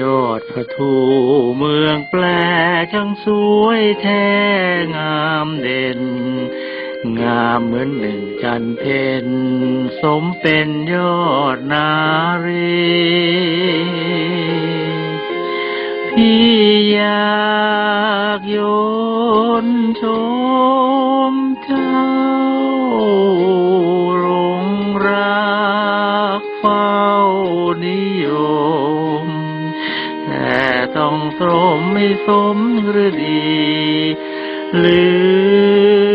ยอดพระทูเมืองแปลช่างสวยแท้งามเด่น งามเหมือนหนึ่งจันเพนสมเป็นยอดนารีพี่อยากโยนชมเจ้าหลงรักเฝ้านิยม แต่ต้องสมไม่สมหรือดี หรื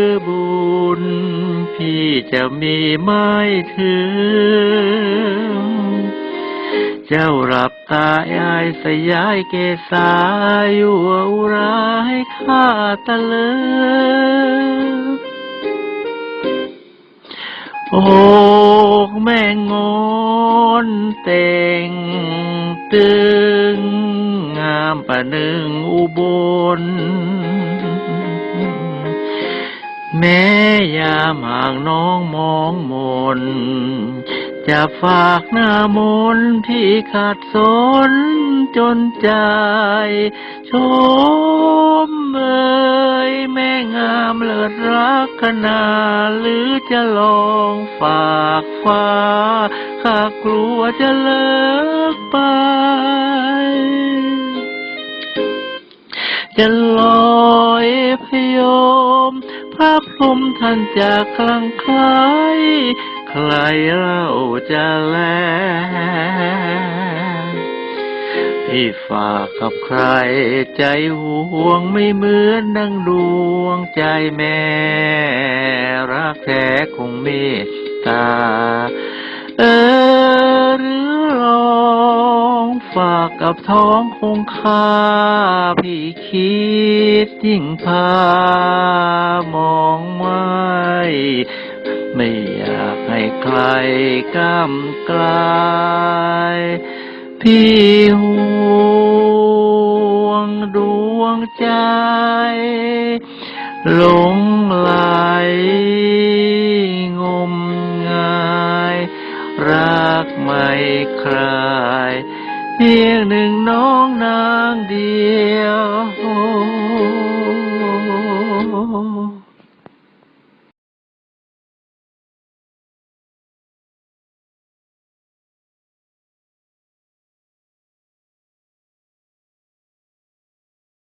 อบุญ พี่จะมีไม่ถึง เจ้าหลับตายายสยายเกษาอยู่อุราให้ข้าตะเลิกโอกแม่งอนเต่งตึงงาม ประหนึ่งอุบล แม่ยามห่างน้องมองมน จะฝากหน้ามนที่ขาดสนจนใจชมเอ่ยแม่งามเลิศรักขนาหรือจะลองฝากฟ้าข้ากลัวจะเลิกไป จะลอยพยมพระพรหมท่านจะคลังไคล้ใครเล่าจะแลพี่ฝากกับใครใจห่วงไม่เหมือนดังดวงใจแม่ รักแท้คงเมตตา เออ ฝากกับท้องคงคาพี่คิดยิ่งพามองไม่ไม่อยากให้ใครก้ากลายพี่ห่วงดวงใจหลงไหลงมงาย รักไม่คลาย เพียงหนึ่งน้องนางเดียว